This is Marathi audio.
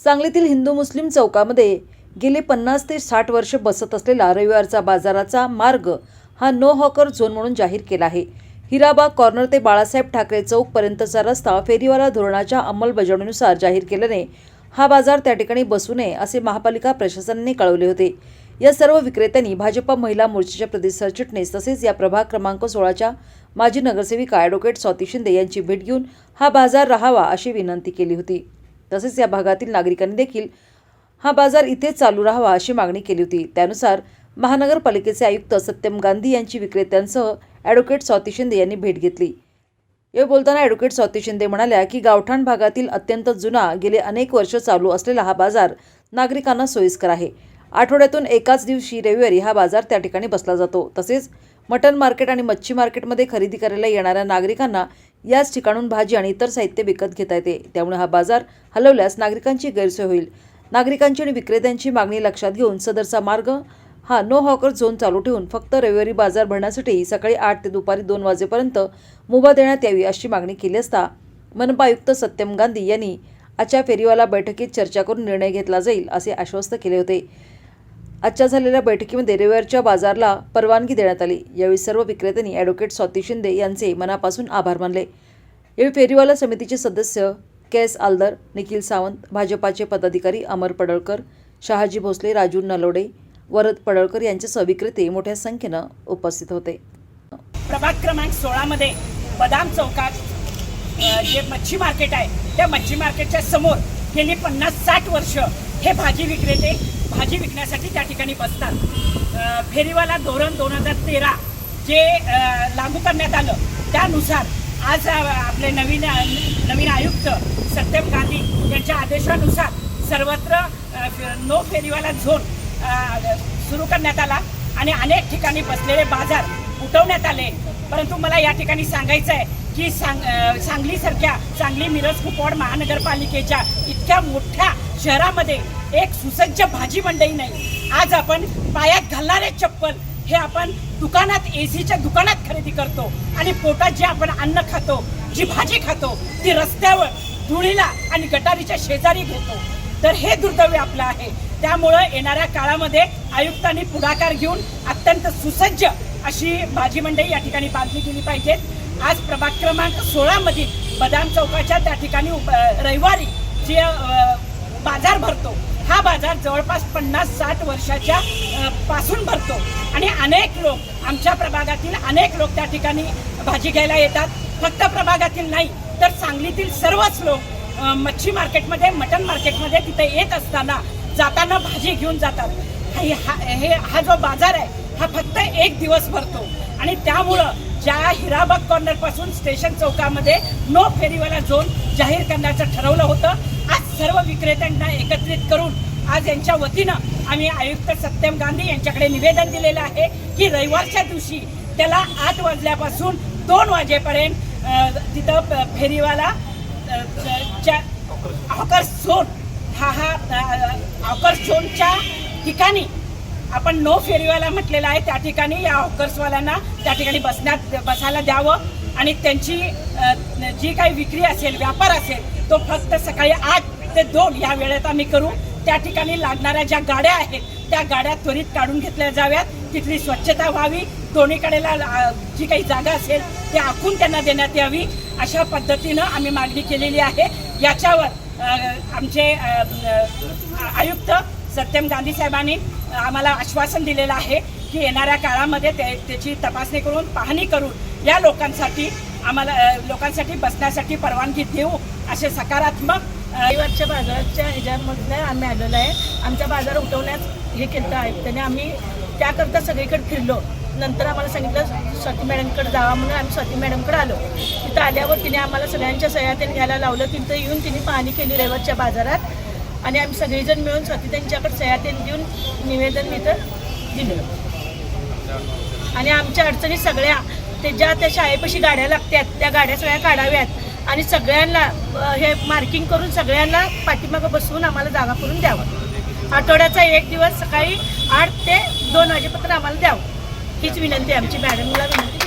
सांगलीतील हिंदू मुस्लिम चौकामध्ये गेले पन्नास ते साठ वर्ष बसत असलेला रविवारचा बाजाराचा मार्ग हा नो हॉकर झोन म्हणून जाहीर केला आहे. हिराबाग कॉर्नर ते बाळासाहेब ठाकरे चौकपर्यंतचा रस्ता फेरीवाला धोरणाच्या अंमलबजावणीनुसार जाहीर केल्याने हा बाजार त्या ठिकाणी बसू नये असे महापालिका प्रशासनाने कळवले होते. या सर्व विक्रेत्यांनी भाजपा महिला मोर्चाच्या प्रदेश सरचिटणीस तसेच या प्रभाग क्रमांक सोळाच्या माजी नगरसेविका ॲडव्होकेट स्वाती शिंदे यांची भेट घेऊन हा बाजार राहावा अशी विनंती केली होती. तसेच या भागातील नागरिकांनी देखील हा बाजार इथेच चालू राहावा अशी मागणी केली होती. त्यानुसार महानगरपालिकेचे आयुक्त सत्यम गांधी यांची विक्रेत्यांसह ॲडव्होकेट स्वाती शिंदे यांनी भेट घेतली. यावेळी बोलताना ॲडव्होकेट स्वाती शिंदे म्हणाल्या की गावठाण भागातील अत्यंत जुना गेले अनेक वर्ष चालू असलेला हा बाजार नागरिकांना सोयीस्कर आहे. आठवड्यातून एकाच दिवशी रविवारी हा बाजार त्या ठिकाणी बसला जातो. तसेच मटन मार्केट आणि मच्छी मार्केटमध्ये खरेदी करायला येणाऱ्या नागरिकांना याच ठिकाणून भाजी आणि इतर साहित्य विकत घेता येते. त्यामुळे हा बाजार हलवल्यास नागरिकांची गैरसोय होईल. नागरिकांची आणि विक्रेत्यांची मागणी लक्षात घेऊन सदरचा मार्ग हा नो हॉकर झोन चालू ठेवून फक्त रविवारी बाजार भरण्यासाठी सकाळी आठ ते दुपारी दोन वाजेपर्यंत मुभा देण्यात यावी अशी मागणी केली असता मनपा आयुक्त सत्यम गांधी यांनी आजच्या फेरीवाला बैठकीत चर्चा करून निर्णय घेतला जाईल असे आश्वस्त केले होते. आजच्या झालेल्या बैठकीमध्ये रविवारच्या बाजारला परवानगी देण्यात आली. यावेळी सर्व विक्रेत्यांनी ॲडव्होकेट स्वाती शिंदे यांचे मनापासून आभार मानले. यावेळी फेरीवाला समितीचे सदस्य के एस आलदर निखिल सावंत भाजपाचे पदाधिकारी अमर पडळकर शहाजी भोसले राजू नलोडे वरद पडळकर यांच्यासह विक्रेते मोठ्या संख्येनं उपस्थित होते. प्रभाग क्रमांक सोळामध्ये बदाम चौकात जे मच्छी मार्केट आहे त्या मच्छी मार्केटच्या समोर गेली पन्नास साठ वर्ष हे भाजी विक्रेते भाजी विकण्यासाठी त्या ठिकाणी बसतात. फेरीवाला धोरण दोन हजार तेरा जे लागू करण्यात आलं त्यानुसार आज आपले नवीन नवीन आयुक्त सत्यम गांधी यांच्या आदेशानुसार सर्वत्र नो फेरीवाला झोन सुरू करण्यात आला आणि अनेक ठिकाणी बसलेले बाजार उठवण्यात आले. परंतु मला या ठिकाणी सांगायचं आहे की सांग सांगलीसारख्या सांगली मिरज कुपवाड महानगरपालिकेच्या इतक्या मोठ्या शहरामध्ये एक सुसज्ज भाजी मंडई नाही. आज आपण पायात घालणारे चप्पल हे आपण दुकानात एसीच्या दुकानात खरेदी करतो. आणि पोटात जे आपण अन्न खातो जी भाजी खातो ती रस्त्यावर धुळीला आणि गटारीच्या शेजारी घेतो. तर हे दुर्दैव्य आपलं आहे. त्यामुळं येणाऱ्या काळामध्ये आयुक्तांनी पुढाकार घेऊन अत्यंत सुसज्ज अशी भाजी मंडई या ठिकाणी बांधली गेली पाहिजे. आज प्रभाग क्रमांक सोळामधील बदाम चौकाच्या त्या ठिकाणी उप- रविवारी जे बाजार भरतो. हा बाजार जवळपास पन्नास साठ वर्षाच्या पासून भरतो. आणि अनेक लोक आमच्या प्रभागातील अनेक लोक त्या ठिकाणी भाजी घ्यायला येतात. फक्त प्रभागातील नाही तर सांगलीतील सर्वच लोक मच्छी मार्केटमध्ये मटन मार्केटमध्ये तिथे येत असताना जाताना भाजी घेऊन जातात. हे हा हे हा जो बाजार आहे हा फक्त एक दिवस भरतो. आणि त्यामुळं ज्या हिराबाग कॉर्नरपासून स्टेशन चौकामध्ये नो फेरीवाला झोन जाहीर करण्याचं ठरवलं होतं. आज सर्व विक्रेत्यांना एकत्रित करून आज यांच्या वतीनं आम्ही आयुक्त सत्यम गांधी यांच्याकडे निवेदन दिलेलं आहे की रविवारच्या दिवशी त्याला आठ वाजल्यापासून दोन वाजेपर्यंत तिथं फेरीवाला अ, च्या झोन हा हा ऑकर्स झोनच्या ठिकाणी आपण नो फेरीवाला म्हटलेला आहे त्या ठिकाणी या ऑकर्सवाल्यांना त्या ठिकाणी बसण्यात बसायला द्यावं आणि त्यांची जी काही विक्री असेल व्यापार असेल तो फक्त सकाळी आठ ते दोन या वेळेत आम्ही करू. त्या ठिकाणी लागणाऱ्या ज्या गाड्या आहेत त्या गाड्या त्वरित काढून घेतल्या जाव्यात. तिथली स्वच्छता व्हावी. दोन्हीकडेला जी काही जागा असेल ती आखून त्यांना देण्यात यावी. अशा पद्धतीनं आम्ही मागणी केलेली आहे. याच्यावर आमचे आयुक्त सत्यम गांधी साहेबांनी आम्हाला आश्वासन दिलेलं आहे की येणाऱ्या काळामध्ये ते त्याची तपासणी करून पाहणी करून या लोकांसाठी आम्हाला लोकांसाठी बसण्यासाठी परवानगी देऊ असे सकारात्मक रविवारच्या बाजाराच्या ह्याच्यामधल्या आम्ही आलेलो आहे. आमचा बाजार उठवण्यात हे केलं आहे. त्याने आम्ही त्याकरता सगळीकडे फिरलो. नंतर आम्हाला सांगितलं स्वाती मॅडमकडे जावा म्हणून आम्ही स्वाती मॅडमकडे आलो. तिथं आल्यावर तिने आम्हाला सगळ्यांच्या सह्या त्यांनी घ्यायला लावलं. तिथं येऊन तिने पाहणी केली रविवारच्या बाजारात. आणि आम्ही सगळेजण मिळून स्वाती त्यांच्याकडे सह्या त्यांनी देऊन निवेदन इथं दिलं. आणि आमच्या अडचणी सगळ्या ते ज्या त्या शाळेपाशी गाड्या लागतात त्या गाड्या सगळ्या काढाव्यात. आणि सगळ्यांना हे मार्किंग करून सगळ्यांना पाठीमागं बसवून आम्हाला जागा करून द्यावं. आठवड्याचा एक दिवस सकाळी आठ ते दोन वाजेपर्यंत आम्हाला द्यावं. हीच विनंती आमची. मॅडमला विनंती